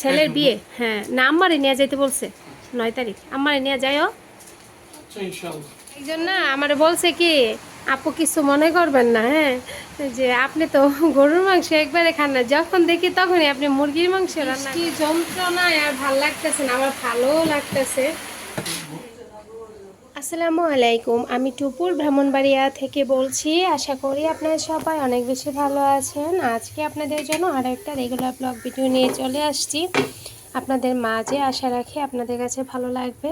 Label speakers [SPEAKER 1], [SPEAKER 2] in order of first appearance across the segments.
[SPEAKER 1] ছেলের বিয়ে। হ্যাঁ না আমারে নিয়ে যাইতে বলছে। নয় তারিখ। আমারে নিয়ে যাইও।
[SPEAKER 2] হোক
[SPEAKER 1] এই জন্য আমার বলছে কি আপু কিছু মনে করবেন না হ্যাঁ? যে আপনি তো গরুর মাংস একবারে খান না। যখন দেখি তখনই আপনি মুরগির মাংস রান্না কি যন্ত্রণায় আর ভালো লাগতেছে না আমার ভালোও লাগতেছে। আসসালামু আলাইকুম। আমি টুপুর ব্রাহ্মণবাড়িয়া থেকে বলছি, আশা করি আপনারা সবাই অনেক বেশি ভালো আছেন। আজকে আপনাদের জন্য আরও একটা রেগুলার ব্লগ ভিডিও নিয়ে চলে আসছি। আপনাদের মাঝে আশা রাখি আপনাদের কাছে ভালো লাগবে।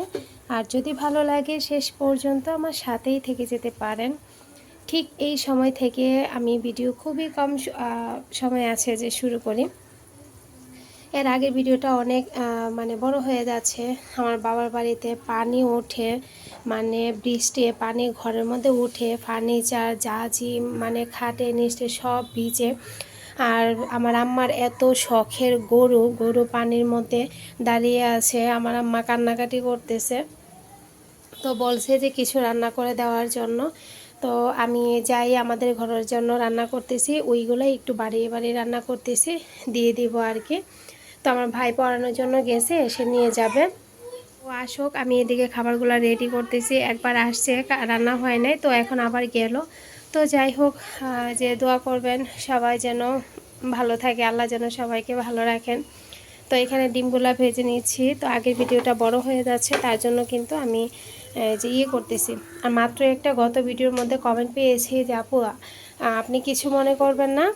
[SPEAKER 1] আর যদি ভালো লাগে, শেষ পর্যন্ত আমার সাথেই থেকে যেতে পারেন। ঠিক এই সময় থেকে আমি ভিডিও খুবই কম সময় আছে যে শুরু করি। এর আগের ভিডিওটা অনেক মানে বড় হয়ে যাচ্ছে। আমার বাবার বাড়িতে পানি ওঠে মানে বৃষ্টি, পানি ঘরের মধ্যে উঠে, ফার্নিচার জাজি মানে খাটে, নিচে সব ভিজে। আর আমার আম্মার এত শখের গরু গরু পানির মধ্যে দাঁড়িয়ে আছে, আমার আম্মা কান্নাকাটি করতেছে। তো বলছে যে কিছু রান্না করে দেওয়ার জন্য। তো আমি যাই, আমাদের ঘরের জন্য রান্না করতেছি ওইগুলো একটু বাড়িয়ে বাড়িয়ে রান্না করতেছি, দিয়ে দিব আর কি। তো আমার ভাই পড়ানোর জন্য গেছে এসে নিয়ে যাবে। ও আসুক, আমি এদিকে খাবারগুলো রেডি করতেছি। একবার আসছে রান্না হয় নাই, তো এখন আবার গেল। তো যাই হোক যে দোয়া করবেন, সবাই যেন ভালো থাকে, আল্লাহ যেন সবাইকে ভালো রাখেন। তো এখানে ডিমগুলা ভেজে নিচ্ছি। তো আগের ভিডিওটা বড় হয়ে যাচ্ছে, তার জন্য কিন্তু আমি যে ইয়ে করতেছি। আর মাত্র একটা গত ভিডিওর মধ্যে কমেন্ট পেয়েছি যে, আপু আপনি কিছু মনে করবেন না?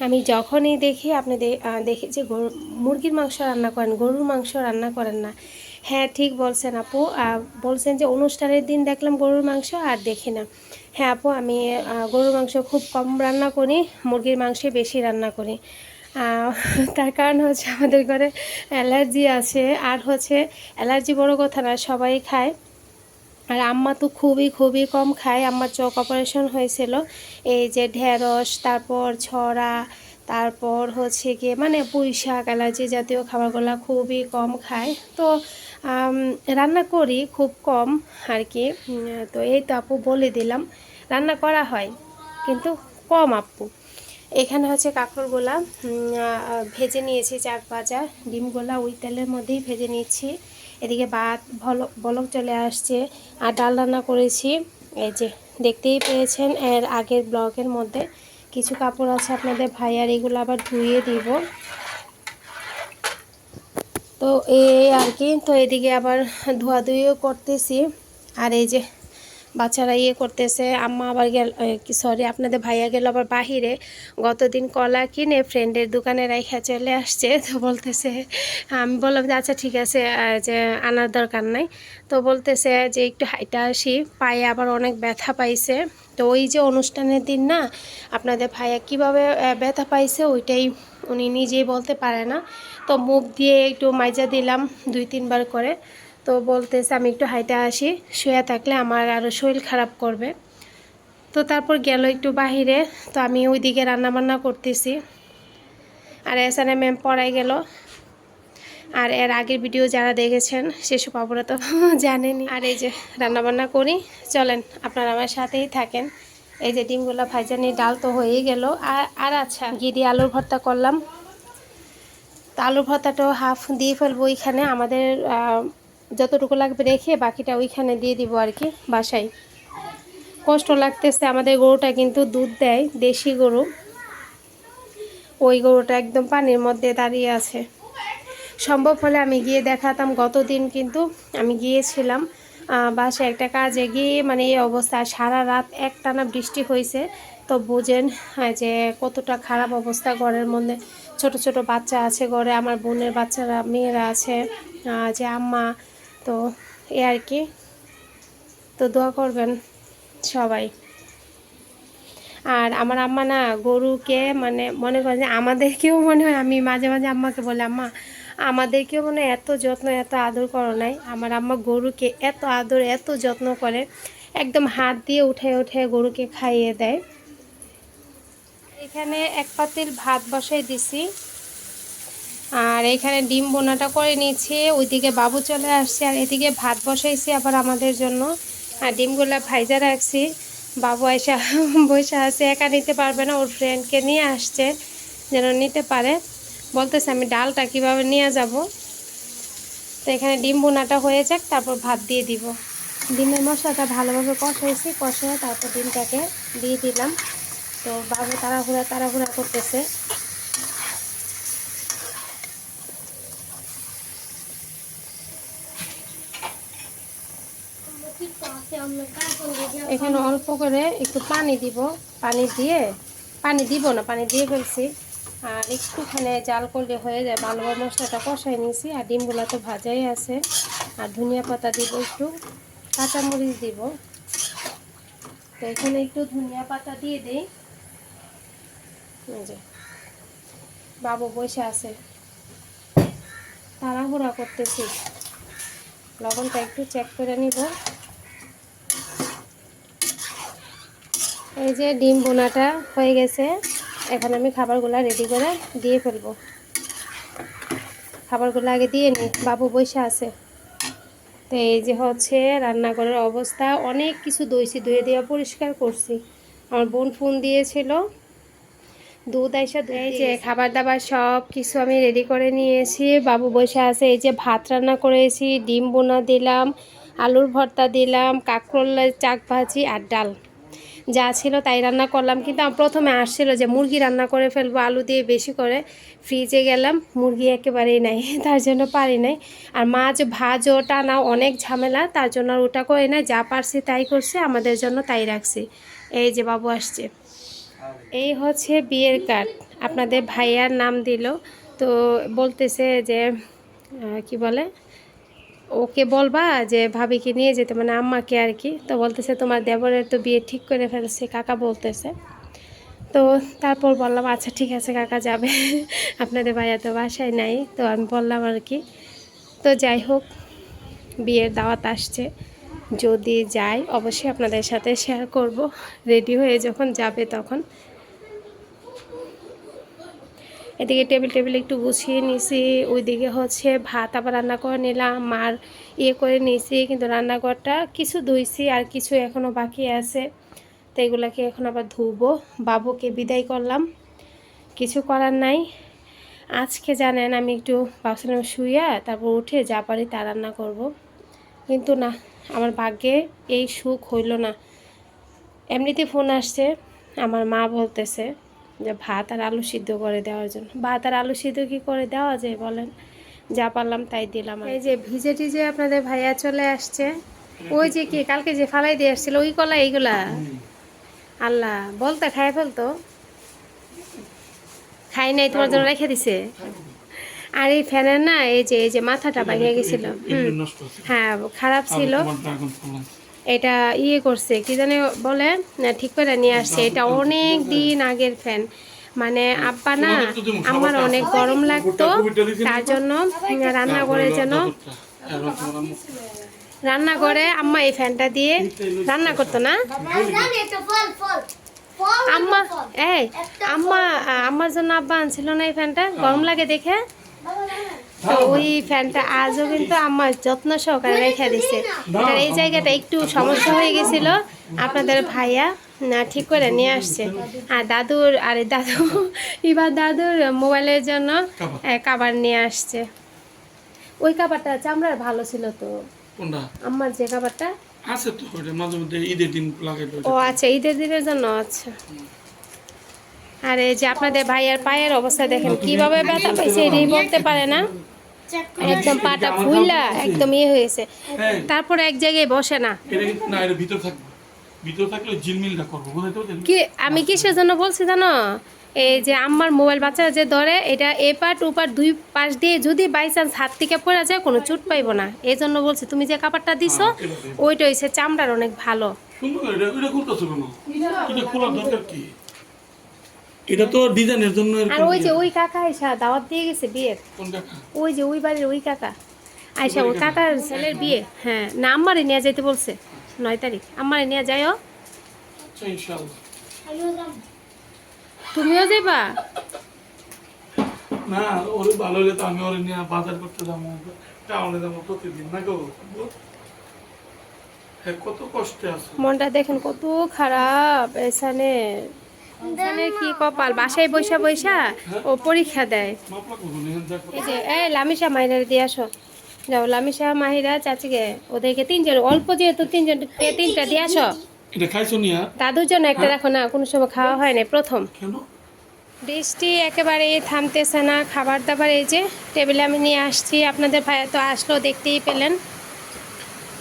[SPEAKER 1] আমি যখনই দেখি আপনি দে- দেখি যে গরু, মুরগির মাংস রান্না করেন, গরুর মাংস রান্না করেন না। হ্যাঁ ঠিক বলছেন আপু। বলছেন যে অনুষ্ঠানের দিন দেখলাম গরুর মাংস আর দেখি না। হ্যাঁ আপু, আমি গরুর মাংস খুব কম রান্না করি, মুরগির মাংসই বেশি রান্না করি। তার কারণ হচ্ছে আমাদের ঘরে অ্যালার্জি আছে। আর হচ্ছে অ্যালার্জি বড় কথা না, সবাই খায়। আর আম্মা তো খুবই খুবই কম খায়। আম্মার চোখ অপারেশন হয়েছিল। এই যে ঢেঁড়স, তারপর ছড়া, তারপর হচ্ছে গিয়ে মানে পুঁই শাক অ্যালার্জি জাতীয় খাবারগুলো খুবই কম খায়। তো রান্না করি খুব কম আর কি। তো এই তো আপু বলে দিলাম, রান্না করা হয় কিন্তু কম আপু। এখানে হচ্ছে কাঁকড়গুলা ভেজে নিয়েছি চাক ভাজা, ডিমগুলা ওই তেলের মধ্যেই ভেজে নিচ্ছি। এদিকে ভাত বলক চলে আসছে। আর ডাল রান্না করেছি। এই যে, দেখতেই পেয়েছেন, এর আগের ব্লগের মধ্যে কিছু কাপড় আছে আপনাদের ভাইয়ার, এগুলো আবার ধুয়ে দিব। তো এই আর কি, তো এদিকে আবার ধোয়াধুয়িও করতেছি। আর এই যে বাচ্চারা ইয়ে করতেছে, আম্মা আবার গেল সরি আপনাদের ভাইয়া গেল আবার বাহিরে। গতদিন কলা কিনে ফ্রেন্ডের দোকানে রাইখা চলে আসছে, তো বলতেছে, আমি বললাম যে আচ্ছা ঠিক আছে যে, আনার দরকার নাই। তো বলতেছে যে, একটু হাইটা আসি। পায়ে আবার অনেক ব্যথা পাইছে। তো ওই যে অনুষ্ঠানের দিন না, আপনাদের ভাইয়া কীভাবে ব্যথা পাইছে ওইটাই উনি নিজেই বলতে পারে না। তো মুখ দিয়ে একটু মাইজা দিলাম, দুই, তিনবার করে। তো বলতেছে, আমি একটু হাইটে আসি, শুয়ে থাকলে আমার আরও শরীর খারাপ করবে। তো তারপর গেল একটু বাহিরে, তো আমি ওইদিকে রান্নাবান্না করতেছি। আর এসানে ম্যাম পড়াই গেল। আর এর আগের ভিডিও যারা দেখেছেন, সেসব আপনারা তো জানেনই আর এই যে রান্নাবান্না করি, চলেন আপনারা আমার সাথেই থাকেন। এই যে ডিমগুলো ভাইজানি ডাল তো হয়েই গেল। আর আর আচ্ছা ঘি দিয়ে আলুর ভর্তা করলাম। তো আলুর ভর্তাটাও হাফ দিয়ে ফেলব ওইখানে আমাদের যতটুকু লাগবে রেখে বাকিটা ওইখানে দিয়ে দিব আর কি বাসায়। কষ্ট লাগতেছে আমাদের গরুটা কিন্তু দুধ দেয় দেশি গরু। ওই গরুটা একদম পানির মধ্যে দাঁড়িয়ে আছে। সম্ভব হলে আমি গিয়ে দেখাতাম গতদিন কিন্তু আমি গিয়েছিলাম বাসায় একটা কাজে গিয়ে মানে এই অবস্থা সারা রাত একটানা বৃষ্টি হয়েছে। তো বুঝেন আহ, যে কতটা খারাপ অবস্থা ঘরের মধ্যে। ছোট ছোট বাচ্চা আছে ঘরে আমার বোনের বাচ্চারা মেয়েরা আছে যে আম্মা তো এ আর কি। তো দোয়া করবেন সবাই। আর আমার আম্মা না গরুকে মানে মনে করেন যে আমাদেরকেও মনে হয়, আমি মাঝে মাঝে আম্মাকে বলি, আম্মা, আমাদেরকেও মনে হয় এত যত্ন, এত আদর করো নাই। আমার আম্মা গরুকে এত আদর, এত যত্ন করে একদম হাত দিয়ে উঠে উঠে গরুকে খাইয়ে দেয়। এখানে এক পাতিল ভাত বসাই দিছি। আর এখানে ডিম বোনাটা করে নিয়েছি, ওইদিকে বাবু চলে আসছে আর এদিকে ভাত বসাইছি আবার আমাদের জন্য। আর ডিমগুলা ভাইজা রাখছি। বাবু আইসা বসে আছে, একা নিতে পারবে না, ওর ফ্রেন্ডকে নিয়ে আসছে, যেন নিতে পারে। বলতেছে, আমি ডালটা কীভাবে নিয়ে যাব? তো এখানে ডিম বোনাটা হয়ে যাক, তারপর ভাত দিয়ে দিব। ডিমের মশলাটা ভালোভাবে কষাইছি কষায় তারপর ডিমটাকে দিয়ে দিলাম। তো বাবু তাড়াহুড়া তাড়াহুড়া করতেছে। এখানে অল্প করে একটু পানি দিব। পানি দিয়ে, পানি দিব না, পানি দিয়ে ফেলছি। আর একটুখানে জাল করলে হয়ে যায়। ভালোভাবে মশলাটা কষাই নিয়েছি। আর ডিমগুলো তো ভাজাই আছে। আর ধনিয়া পাতা দিব একটু, কাঁচামরিচ দিব। তো এখানে একটু ধনিয়া পাতা দিয়ে দিই। যে, বাবু বসে আছে। তাড়াহুড়া করতেছি। লবণটা একটু চেক করে নিব। এই যে ডিম বোনাটা হয়ে গেছে। এখন আমি খাবারগুলো রেডি করে দিয়ে ফেলব। খাবারগুলো আগে দিয়ে নিই, বাবু বসে আছে। তো এই যে হচ্ছে রান্নাঘরের অবস্থা, অনেক কিছু দইছি ধুয়ে দেওয়া পরিষ্কার করছি। আমার বোন ফোন দিয়েছিল। দুধ আইসা এই যে খাবার দাবার সব কিছু আমি রেডি করে নিয়েছি। বাবু বসে আছে, এই যে ভাত রান্না করেছি, ডিম বোনা দিলাম, আলুর ভর্তা দিলাম, কাঁকরোলের চাক ভাজি আর ডাল। যা ছিল তাই রান্না করলাম। কিন্তু প্রথমে আসছিল যে মুরগি রান্না করে ফেলব, আলু দিয়ে বেশি করে। ফ্রিজে গেলাম, মুরগি একেবারেই নাই, তার জন্য পারি নাই। আর মাছ ভাজও টানাও অনেক ঝামেলা, তার জন্য আর ওটা করে না যা পারছি তাই করছি, আমাদের জন্য তাই রাখছি। এই যে বাবু আসছে। এই হচ্ছে বিয়ের কার্ড আপনাদের ভাইয়ার নাম দিল, তো বলতেছে যে কি বলে? ওকে বলবা যে ভাবিকে নিয়ে যেতে মানে আম্মাকে আর কি। তো বলতেছে, তোমার দেবরের তো বিয়ে ঠিক করে ফেলছে, কাকা বলতেছে। তো তারপর বললাম আচ্ছা ঠিক আছে, কাকা যাবে। আপনাদের ভাইয়া তো বাসায় নাই, তো আমি বললাম আর কি। তো যাই হোক, বিয়ের দাওয়াত আসছে। যদি যাই, অবশ্যই আপনাদের সাথে শেয়ার করব। রেডি হয়ে যখন যাবে তখন। এদিকে টেবিল টেবিল একটু গুছিয়ে নিছি। ওইদিকে হচ্ছে ভাত আবার রান্না করে নিলাম। মার ইয়ে করে নিছি, কিন্তু রান্নাঘরটা কিছু ধুইছি আর কিছু এখনও বাকি আছে। তো এগুলাকে এখন আবার ধুবো। বাবুকে বিদায় করলাম। কিছু করার নাই। আজকে জানেন আমি একটু ভাবছিলাম শুইয়া তারপর উঠে যা পারি তা রান্না করব। কিন্তু না, আমার ভাগ্যে এই সুখ হইল না। এমনিতে ফোন আসছে, আমার মা বলতেছে যে ভাত আর আলু সিদ্ধ করে দেওয়ার জন্য। ভাত আর আলু সিদ্ধ কি করে দেওয়া যায় বলেন? যা পারলাম তাই দিলাম এই যে ভিজে টিজে আপনাদের ভাইয়া চলে আসছে। ওই যে কি কালকে যে ফালাই দিয়ে আসছিল ওই কলা এইগুলা? আল্লাহ বলতে খাই ফেলতো। খাই নাই তোমার জন্য রেখে দিছে। আর এই ফ্যানের না এই যে এই যে মাথাটা ভেঙে গেছিল। হ্যাঁ খারাপ ছিল। এটা ইয়ে করছে কি জানে বলে ঠিক করে নিয়ে আসছে। এটা অনেক দিন আগের ফ্যান মানে আব্বা না আমার অনেক গরম লাগতো তার জন্য রান্না করে যেন রান্না করে আম্মা। এই ফ্যানটা দিয়ে রান্না করতো না? আম্মা এই আম্মা আম্মার জন্য আব্বা আনছিল না এই ফ্যানটা গরম লাগে দেখে? তো ওই ফ্যানটা আজও কিন্তু আমার যত্ন সহকারে রেখে দিছে। এটার এই জায়গাটা একটু সমস্যা হয়ে গেছিল। আপনাদের ভাইয়া না ঠিক করে নিয়ে আসছে। আর দাদুর আরে দাদু এবার দাদুর মোবাইলের জন্য কাবার। নিয়ে আসছে। ওই কাবারটা চামড়ার ভালো ছিল তো। আমার যে কাবারটা।
[SPEAKER 2] আছে তো মাঝে মধ্যে ঈদের দিন লাগাই
[SPEAKER 1] ও আচ্ছা ঈদের দিনের জন্য আচ্ছা। আর এই যে আপনাদের ভাইয়ার পায়ের অবস্থা দেখেন কীভাবে ব্যথা পাইছে এটাই বলতে পারে না। একদম পাটা ফুইলা একদম ইয়ে হয়েছে।
[SPEAKER 2] হ্যাঁ।
[SPEAKER 1] তারপরে এক জায়গায় বসে না।
[SPEAKER 2] এটা না এটা ভিতর থাকবে। ভিতর থাকলে ঝিলমিলটা করব
[SPEAKER 1] কি আমি কিসের জন্য বলছি জানো? এই যে আমার মোবাইল বাচ্চা যে ধরে এটা এ পাট ও পাট দুই পাশ দিয়ে যদি বাই চান্স হাত থেকে পড়ে যায় কোনো চোট পাইবো না। এই জন্য বলছি তুমি যে কাপড়টা দিছো ওইটা হয়েছে চামড়ার অনেক ভালো।
[SPEAKER 2] সুন্দর এটা এটা খুলতেছো কেন? এটা খোলার দরকার কি? এটা তো ডিজাইনের জন্য
[SPEAKER 1] আর ওই যে। ওই কাকা দাওয়াত দিয়ে গেছে
[SPEAKER 2] কোন কাকা?
[SPEAKER 1] ওই যে ওই বাড়ির ওই কাকা। আয়সা ওই কাকার ছেলের বিয়ে। হ্যাঁ না আমারে নিয়ে যেতে বলছে। নয় তারিখ। আমারে নিয়ে যাইও।
[SPEAKER 2] আচ্ছা
[SPEAKER 1] তুমিও যাইবা?
[SPEAKER 2] না ওরে ভালো হলে তো আমি ওরে নিয়ে বাজার করতে যাব টাউনে যাব প্রতিদিন না গো? হ্যাঁ কত কষ্টে আছে।
[SPEAKER 1] মনটা দেখেন কত খারাপ এখানে কি কপাল? বাসায় বৈশা বৈশা ও পরীক্ষা দেয়।
[SPEAKER 2] দেখো
[SPEAKER 1] এই যে এই লামিশা মাহিরা দিয়ে আসো। যাও লামিশা মাহিরা চাচিকে ওদেরকে তিনজন অল্প যেহেতু তিনজন তিনটা দিয়ে আসো। দাদুর জন্য একটা রাখো না কোনো সময় খাওয়া হয় না প্রথম। বৃষ্টি একেবারে থামতেছে না খাবার দাবার এই যে টেবিলে আমি নিয়ে আসছি। আপনাদের ভাই তো আসলো দেখতেই পেলেন।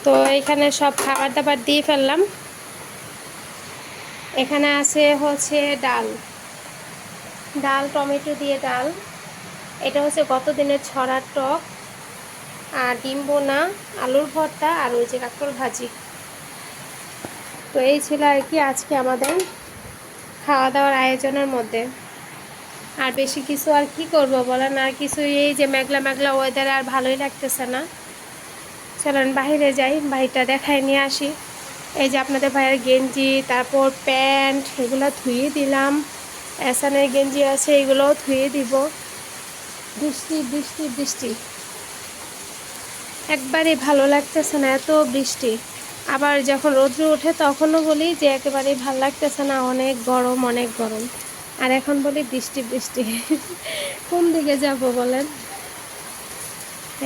[SPEAKER 1] তো এখানে সব খাবার দাবার দিয়ে ফেললাম। এখানে আছে হচ্ছে ডাল। ডাল, টমেটো দিয়ে ডাল। এটা হচ্ছে গত দিনের ছড়ার টক। আর ডিম বোনা, আলুর ভর্তা আর ওই যে কাঁকড় ভাজি। তো এই ছিল আর কি আজকে আমাদের খাওয়া দাওয়ার আয়োজনের মধ্যে। আর বেশি কিছু আর কি করব বলেন? আর কিছু এই যে মেঘলা মেঘলা ওয়েদার আর ভালোই লাগতেছে না। চলেন বাইরে যাই বাড়িটা দেখায় নিয়ে আসি। এই যে আপনাদের ভাইয়ের গেঞ্জি, তারপর প্যান্ট, এগুলো ধুয়ে দিলাম। এসানের গেঞ্জি আছে, এগুলোও ধুয়ে দিব। বৃষ্টি বৃষ্টি বৃষ্টি। একবারে ভালো লাগতেছে না, এত বৃষ্টি। আবার যখন রৌদ্র ওঠে তখনও বলি যে একেবারে ভালো লাগতেছে না, অনেক গরম অনেক গরম। আর এখন বলি বৃষ্টি বৃষ্টি। কোন দিকে যাব বলেন?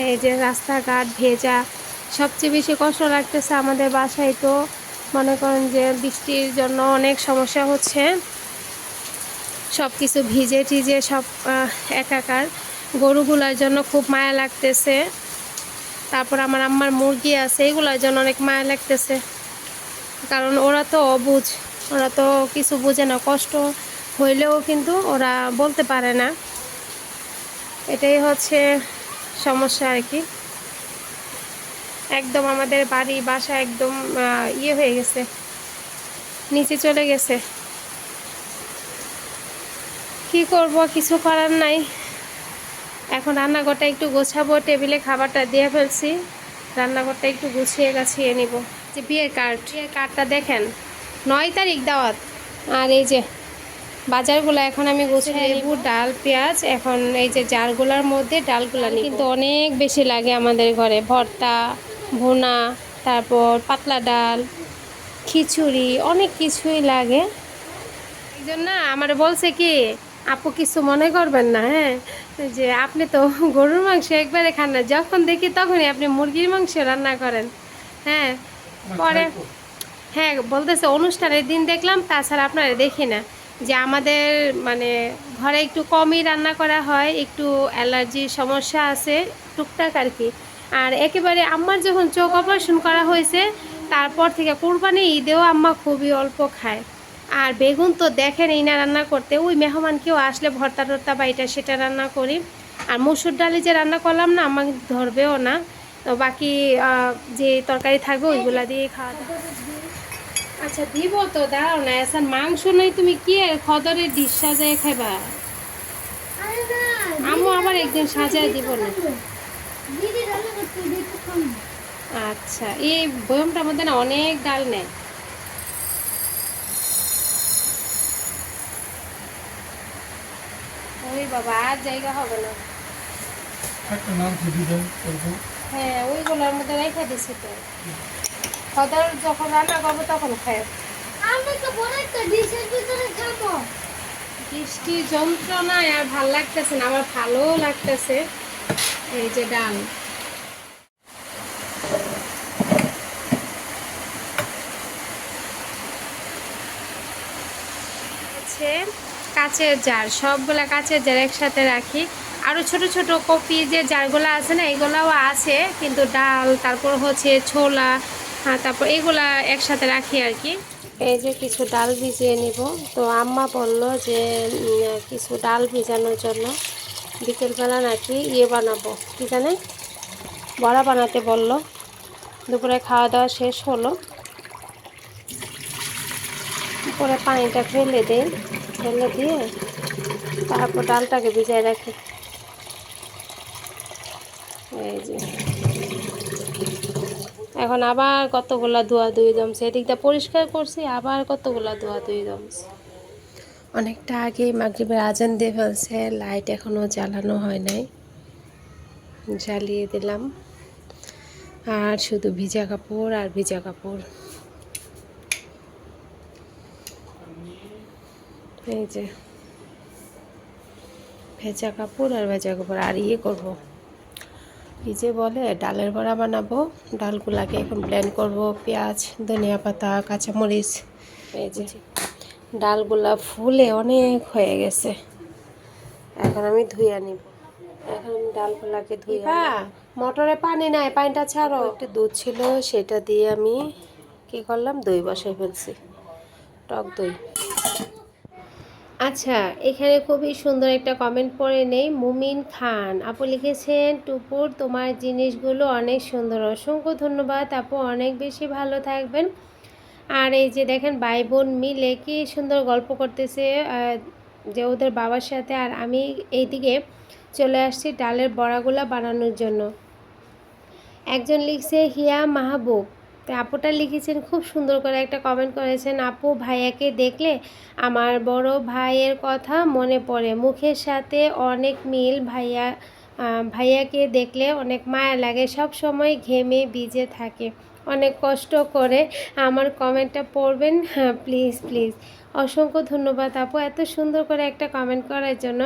[SPEAKER 1] এই যে রাস্তাঘাট ভেজা, সবচেয়ে বেশি কষ্ট লাগতেছে আমাদের বাসায় তো। মনে করেন যে বৃষ্টির জন্য অনেক সমস্যা হচ্ছে। সব কিছু ভিজে টিজে সব একাকার। গরুগুলার জন্য খুব মায়া লাগতেছে। তারপর আমার আম্মার মুরগি আছে, এগুলোর জন্য অনেক মায়া লাগতেছে। কারণ ওরা তো অবুঝ ওরা তো কিছু বোঝে না। কষ্ট হইলেও কিন্তু ওরা বলতে পারে না। এটাই হচ্ছে সমস্যা আর কি। একদম আমাদের বাড়ি বাসা একদম ইয়ে হয়ে গেছে। নিচে চলে গেছে। কি করব কিছু করার নাই। এখন রান্নাঘরটা একটু গোছাবো টেবিলে খাবারটা দিয়ে ফেলছি। রান্নাঘরটা একটু গুছিয়ে গাছিয়ে নিব। যে বিয়ের কার্ড বিয়ের কার্ডটা দেখেন নয় তারিখ দাওয়াত। আর এই যে বাজারগুলো এখন আমি গুছিয়ে লেবু ডাল পেঁয়াজ এখন এই যে জারগুলার মধ্যে ডালগুলা নিই কিন্তু অনেক বেশি লাগে আমাদের ঘরে। ভর্তা ভুনা তারপর পাতলা ডাল খিচুড়ি অনেক কিছুই লাগে। এই জন্য আমার বলছে কি আপু কিছু মনে করবেন না হ্যাঁ? যে আপনি তো গরুর মাংস একবারে খান না যখন দেখি তখনই আপনি মুরগির মাংস রান্না করেন হ্যাঁ? পরে হ্যাঁ বলতেছে অনুষ্ঠানের দিন দেখলাম তাছাড়া আপনারা দেখি না যে আমাদের মানে ঘরে একটু কমই রান্না করা হয় একটু অ্যালার্জির সমস্যা আছে টুকটাক আর কি। আর একেবারে আম্মার যখন চোখ অপারেশন করা হয়েছে তারপর থেকে কোরবানি ঈদেও আম্মা খুবই অল্প খায়। আর বেগুন তো দেখেন এই না রান্না করতে ওই মেহমান কেউ আসলে ভর্তা টর্তা বা এটা সেটা রান্না করি। আর মুসুর ডালে যে রান্না করলাম না আমাকে ধরবেও না। তো বাকি যে তরকারি থাকবে ওইগুলা দিয়ে খাওয়া দাওয়া। আচ্ছা দিব তো দাঁড়াও না এখন মাংস নয় তুমি কি খদরের ডিশ সাজায় খাইবা? আমু আবার একদিন সাজায় দিব না। আচ্ছা এই বয়মটার মধ্যে না অনেক ডাল নেয়। ওই বাবা আর জায়গা হবে না।
[SPEAKER 2] একটা নাম খুঁজে দেন
[SPEAKER 1] হ্যাঁ ওইগুলোর মধ্যে রেখে দিছি তো। খদর যখন রান্না করব তখন খাই
[SPEAKER 3] আমি তো বড় ডিশের ভিতরে খাব।
[SPEAKER 1] বৃষ্টি যন্ত্রণায় আর ভালো লাগতেছে না আমার ভালোও লাগতেছে। এই যে ডাল হচ্ছে কাচের জার, সবগুলা কাচের জার একসাথে রাখি। আরও ছোট ছোট কপি যে জারগুলো আছে না, এগুলাও আছে, কিন্তু ডাল, তারপর হচ্ছে ছোলা হ্যাঁ তারপর এগুলা একসাথে রাখি আর কি। এই যে কিছু ডাল ভিজিয়ে নিব। তো আম্মা বলল যে কিছু ডাল ভিজানোর জন্য বিকেলবেলা নাকি ইয়ে বানাবো, কি জানে বড়া বানাতে বলল। দুপুরে খাওয়া দাওয়া শেষ হলো। পরে পানিটা ফেলে দিই। ফেলে দিয়ে তারপর ডালটাকে ভিজায় রাখি। এই যে। এখন আবার কতগুলা ধোয়া ধুয়ে জমছে। এদিকটা পরিষ্কার করছি, আবার কতগুলা ধোয়া ধুয়ে জমছে। অনেকটা আগে মাগরিবের আজান দিয়ে ফেলছে, লাইট এখনও জ্বালানো হয় নাই। জ্বালিয়ে দিলাম। আর শুধু ভিজা কাপড় আর ভিজা কাপড়। এই যে ভেজা কাপড় আর ভেজা কাপড় আর ইয়ে করব। কি যে বলে ডালের বড়া বানাবো। ডালগুলাকে এখন ব্লেন্ড করব। পেঁয়াজ ধনিয়া পাতা কাঁচামরিচ এই যে ডালগুলা ফুলে অনেক হয়ে গেছে। এখন আমি ধুইয়া নিব। এখন আমি ডালগুলাকে ধুইয়া মোটরে পানি নাই পানিটা ছাড়ো। একটু দুধ ছিল সেটা দিয়ে আমি কি করলাম? দই বসাই ফেলছি। টক দই। আচ্ছা এখানে খুবই সুন্দর একটা কমেন্ট পড়ে নেই। মুমিন খান, আপু লিখেছেন, টুপুর, তোমার জিনিসগুলো অনেক সুন্দর। অসংখ্য ধন্যবাদ, আপু অনেক বেশি ভালো থাকবেন। আর এই যে দেখেন, ভাই বোন মিলে কি সুন্দর গল্প করতেছে যে ওদের বাবার সাথে। আর আমি এইদিকে চলে আসছি ডালের বড়াগুলা বানানোর জন্য। একজন লিখছে, হিয়া মাহবুব তো আপুটা লিখেছেন, খুব সুন্দর করে একটা কমেন্ট করেছেন, আপু, ভাইয়াকে দেখলে আমার বড় ভাইয়ের কথা মনে পড়ে। মুখের সাথে অনেক মিল, ভাইয়া ভাইয়াকে দেখলে অনেক মায়া লাগে, সব সময় ঘেমে ভিজে থাকে। অনেক কষ্ট করে আমার কমেন্টটা পড়বেন। হ্যাঁ প্লিজ প্লিজ অসংখ্য ধন্যবাদ আপু, এত সুন্দর করে একটা কমেন্ট করার জন্য।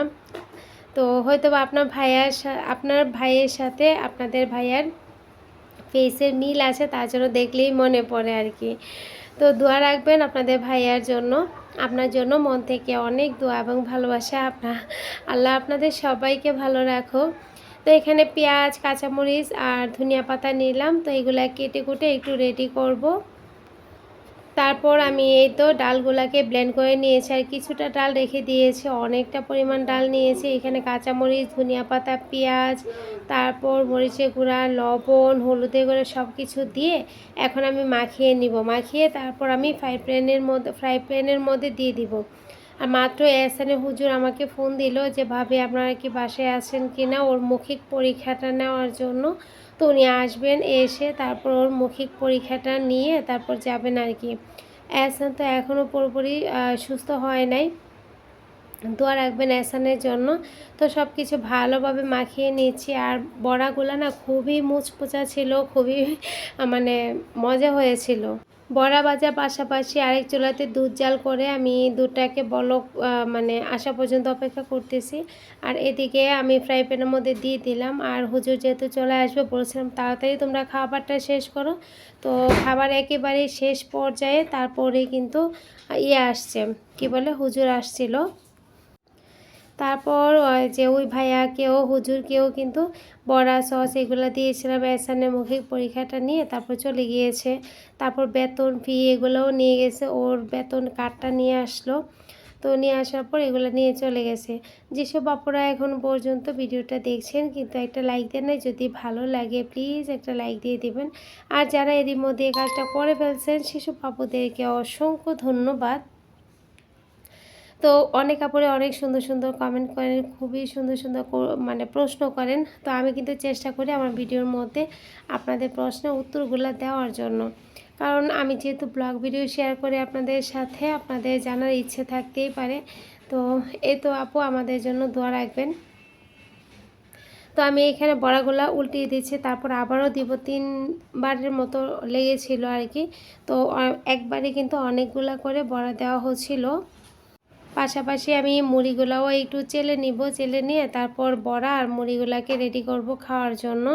[SPEAKER 1] তো হয়তো আপনার ভাইয়ার আপনার ভাইয়ের সাথে আপনাদের ভাইয়ার ফেসের মিল আছে, তার জন্য দেখলেই মনে পড়ে আর কি। তো দোয়া রাখবেন আপনাদের ভাইয়ার জন্য, আপনার জন্য মন থেকে অনেক দোয়া এবং ভালোবাসা আপনার। আল্লাহ আপনাদের সবাইকে ভালো রাখো তো এখানে পেঁয়াজ, কাঁচামরিচ আর ধনিয়া পাতা নিলাম, তো এগুলা কেটে কুটে একটু রেডি করব। তারপর আমি এই তো ডালগুলাকে ব্লেন্ড করে নিয়েছি আর কিছুটা ডাল রেখে দিয়েছি, অনেকটা পরিমাণ ডাল নিয়েছি। এখানে কাঁচামরিচ ধনিয়া পাতা পেঁয়াজ, তারপর মরিচের গুঁড়া, লবণ হলুদে গুঁড়ো সব কিছু দিয়ে এখন আমি মাখিয়ে নিব। মাখিয়ে তারপর আমি ফ্রাই প্যানের মধ্যে ফ্রাই প্যানের মধ্যে দিয়ে দিব। মাত্র এহসানে হুজুর আমাকে ফোন দিল যে, ভাবে, আপনারা কি বাসায় আছেন কি না? ওর মৌখিক পরীক্ষাটা নেওয়ার জন্য তো উনি আসবেন এসে তারপর ওর মৌখিক পরীক্ষাটা নিয়ে তারপর যাবেন আর কি। এহসান তো এখনও পুরোপুরি সুস্থ হয় নাই। দোয়া রাখবেন এহসানের জন্য। তো সব কিছু ভালোভাবে মাখিয়ে নিচ্ছি। আর বড়াগুলো না খুবই মুচপুচা ছিল, খুবই মানে মজা হয়েছিল। বড়া বাজার পাশাপাশি আরেক চুলাতে দুধ জাল করে আমি দুধটাকে বলক মানে আসা পর্যন্ত অপেক্ষা করতেছি। আর এদিকে আমি ফ্রাই প্যানের মধ্যে দিয়ে দিলাম। আর হুজুর যেহেতু চলে আসবে, বলছিলাম তাড়াতাড়ি তোমরা খাবারটা শেষ করো। তো খাবার একেবারে শেষ পর্যায়ে তারপরে কিন্তু ইয়ে আসছে। কি বলে? হুজুর আসছিল। তারপর যে ওই ভাইয়াকেও, হুজুরকেও কিন্তু বড়া সস এগুলো দিয়েছিলাম এসানের মুখে পরীক্ষাটা নিয়ে, তারপর চলে গিয়েছে। তারপর বেতন ফি এগুলোও নিয়ে গেছে, ওর বেতন কার্ডটা নিয়ে আসলো। তো নিয়ে আসার পর এগুলো নিয়ে চলে গেছে। যেসব আপুরা এখন পর্যন্ত ভিডিওটা দেখছেন, কিন্তু একটা লাইক দেন নাই, যদি ভালো লাগে প্লিজ একটা লাইক দিয়ে দিবেন। আর যারা এরই মধ্যে কাজটা করে ফেলছেন, সেসব বাপুদেরকে অসংখ্য ধন্যবাদ। তো অনেক কাপড়ে অনেক সুন্দর সুন্দর কমেন্ট করেন, খুবই সুন্দর সুন্দর মানে প্রশ্ন করেন। তো আমি কিন্তু চেষ্টা করি আমার ভিডিওর মধ্যে আপনাদের প্রশ্নের উত্তরগুলো দেওয়ার জন্য। কারণ আমি যেহেতু ব্লগ ভিডিও শেয়ার করে আপনাদের সাথে, আপনাদের জানার ইচ্ছে থাকতেই পারে। তো এই তো আপু আমাদের জন্য দোয়া রাখবেন। তো আমি এখানে বড়াগুলা উল্টিয়ে দিচ্ছি, তারপর আবারও দিব। তিনবারের মতো লেগেছিল আর কি। তো একবারে কিন্তু অনেকগুলা করে বড়া দেওয়া হচ্ছিল। পাশাপাশি আমি মুড়িগুলাও একটু চেলে নিব, চেলে নিয়ে তারপর বড়া আর মুড়িগুলাকে রেডি করব খাওয়ার জন্য।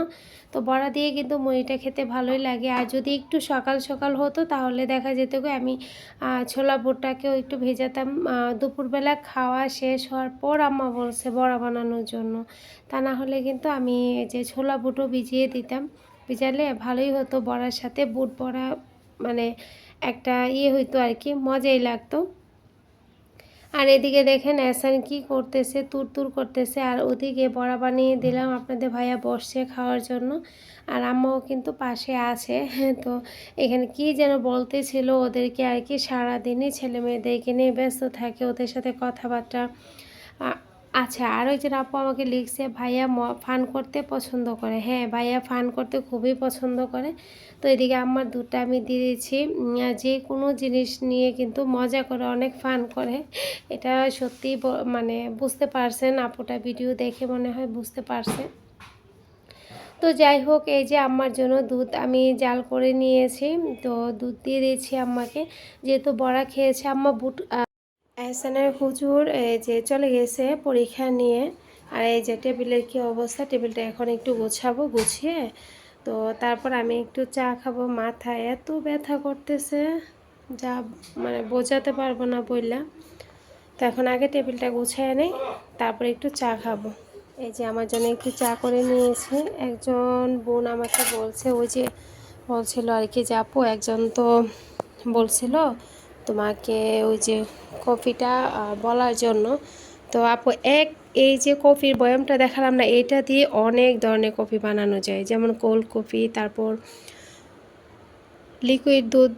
[SPEAKER 1] তো বড়া দিয়ে কিন্তু মুড়িটা খেতে ভালোই লাগে। আর যদি একটু সকাল সকাল হতো তাহলে দেখা যেত আমি ছোলা বুটটাকেও একটু ভেজাতাম। দুপুরবেলা খাওয়া শেষ হওয়ার পর আম্মা বলছে বড়া বানানোর জন্য। তা না হলে কিন্তু আমি যে ছোলা বুটও ভিজিয়ে দিতাম। ভিজালে ভালোই হতো বড়ার সাথে। বুট বড়া মানে একটা ইয়ে হইতো আর কি, মজাই লাগতো। আর এদিকে দেখেন এসান কি করতেছে তুর তুর করতেছে। আর ওদিকে বড়া বানিয়ে দিলাম আপনাদের ভাইয়া বসছে খাওয়ার জন্য। আর আম্মাও কিন্তু পাশে আছে। তো এখানে কি যেন বলতেছিল ওদেরকে আর কি, সারাদিনই ছেলে মেয়েদেরকে নিয়ে ব্যস্ত থাকে, ওদের সাথে কথাবার্তা। আচ্ছা আর ওই যে আপু আমাকে লিখছে, ভাইয়া ফান করতে পছন্দ করে। হ্যাঁ ভাইয়া ফান করতে খুবই পছন্দ করে। তো এদিকে আমার দুধটা আমি দিয়ে দিয়েছি যে কোনো জিনিস নিয়ে কিন্তু মজা করে অনেক ফান করে। এটা সত্যি মানে বুঝতে পারছেন, আপুটা ভিডিও দেখে মনে হয় বুঝতে পারছে। তো যাই হোক, এই যে আমার জন্য দুধ আমি জাল করে নিয়েছি। তো দুধ দিয়ে দিয়েছি আম্মাকে যেহেতু বড়া খেয়েছে, আম্মা বুট এহসানের হুজুর যে চলে গেছে পরীক্ষা নিয়ে। আর এই যে টেবিলের কি অবস্থা, টেবিলটা এখন একটু গোছাবো, গুছিয়ে। তো তারপর আমি একটু চা খাব। মাথায় এত ব্যথা করতেছে, যা মানে বোঝাতে পারব না বললাম তো এখন আগে টেবিলটা গুছিয়ে নেই, তারপরে একটু চা খাব। এই যে আমার জন্য একটু চা করে নিয়েছে। একজন বোন আমাকে বলছে, ওই যে বলছিল আর কি যে, আপু, একজন তো বলছিল তোমাকে ওই যে কফিটা বলার জন্য। তো আপু, এক, এই যে কফির বয়ামটা দেখালাম না, এটা দিয়ে অনেক ধরনের কফি বানানো যায়। যেমন কোল্ড কফি, তারপর লিকুইড দুধ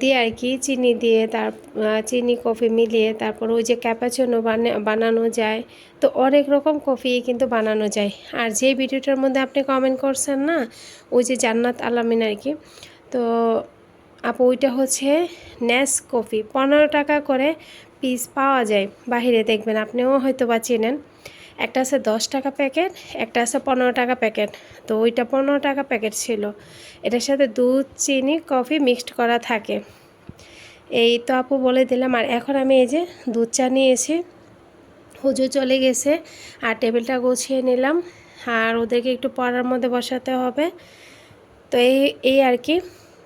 [SPEAKER 1] দিয়ে আর কি, চিনি দিয়ে, তার চিনি কফি মিলিয়ে তারপর ওই যে ক্যাপাচিনো বানানো যায়। তো অনেক রকম কফি কিন্তু বানানো যায়। আর যে ভিডিওটার মধ্যে আপনি কমেন্ট করছেন না, ওই যে জান্নাত আলামিন আর কি, তো আপু, ওইটা হচ্ছে ন্যাস কফি পনেরো টাকা করে পিস পাওয়া যায়। বাহিরে দেখবেন আপনিও হয়তো বা চেনেন। একটা আছে দশ টাকা প্যাকেট, একটা আছে পনেরো টাকা প্যাকেট। তো ওইটা পনেরো টাকা প্যাকেট ছিল। এটার সাথে দুধ, চিনি, কফি মিক্সড করা থাকে। এই তো আপু বলে দিলাম। আর এখন আমি এই যে দুধ চা নিয়েছি। হুজু চলে গেছে। আর টেবিলটা গুছিয়ে নিলাম। আর ওদেরকে একটু পড়ার মধ্যে বসাতে হবে। তো এই এই আর কি।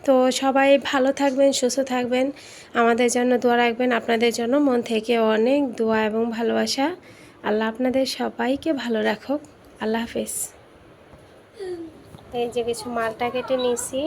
[SPEAKER 1] তো সবাই ভালো থাকবেন, সুস্থ থাকবেন। আমাদের জন্য দোয়া রাখবেন। আপনাদের জন্য মন থেকে অনেক দোয়া এবং ভালোবাসা। আল্লাহ আপনাদের সবাইকে ভালো রাখুক। আল্লাহ হাফেজ। এই যে কিছু মালটা কেটে নিয়েছি।